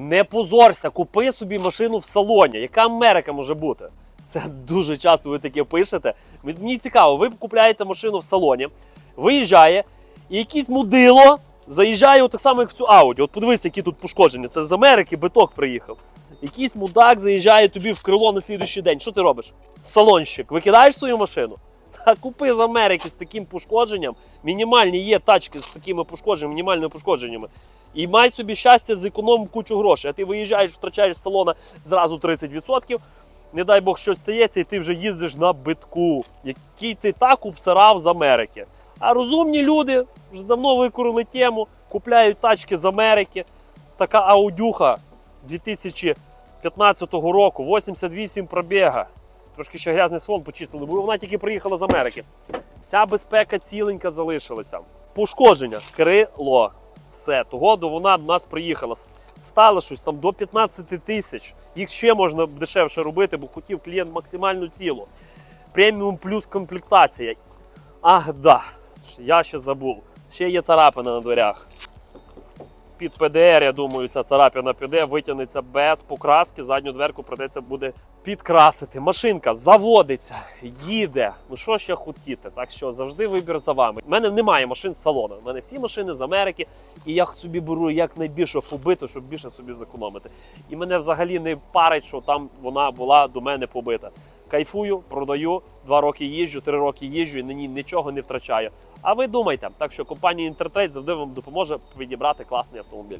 Не позорся, купи собі машину в салоні. Яка Америка може бути? Це дуже часто ви таке пишете. Мені цікаво, ви купляєте машину в салоні, виїжджає, і якийсь мудило заїжджає так само, як в цю Ауді. От подивись, які тут пошкодження. Це з Америки биток приїхав. Якийсь мудак заїжджає тобі в крило на слідуючий день. Що ти робиш? Салонщик, викидаєш свою машину? Та купи з Америки з таким пошкодженням. Мінімальні є тачки з такими пошкодженнями, мінімальними пошкодженнями. І май собі щастя, зекономив кучу грошей. А ти виїжджаєш, втрачаєш з салона зразу 30%. Не дай Бог щось стається, і ти вже їздиш на битку, який ти так обсирав з Америки. А розумні люди вже давно викорили тему, купляють тачки з Америки. Така аудюха 2015 року, 88 пробіга. Трошки ще грязний салон почистили, бо вона тільки приїхала з Америки. Вся безпека ціленька залишилася. Пошкодження, крило. Все, того до вона до нас приїхала. Стало щось там до 15 тисяч. Їх ще можна дешевше робити, бо хотів клієнт максимальну цілу. Преміум плюс комплектація. Ах, да. Я ще забув. Ще є тарапина на дверях. Під ПДР, я думаю, ця царапина піде, витягнеться без покраски. Задню дверку придеться буде підкрасити. Машинка заводиться, їде. Ну що ще хотіти? Так що завжди вибір за вами. У мене немає машин з салону. У мене всі машини з Америки, і я собі беру якнайбільше побиту, щоб більше собі зекономити. І мене взагалі не парить, що там вона була до мене побита. Кайфую, продаю, два роки їжджу, три роки їжджу і на нічого не втрачаю. А ви думайте, так що компанія Інтертрейд завжди вам допоможе підібрати класний автомобіль.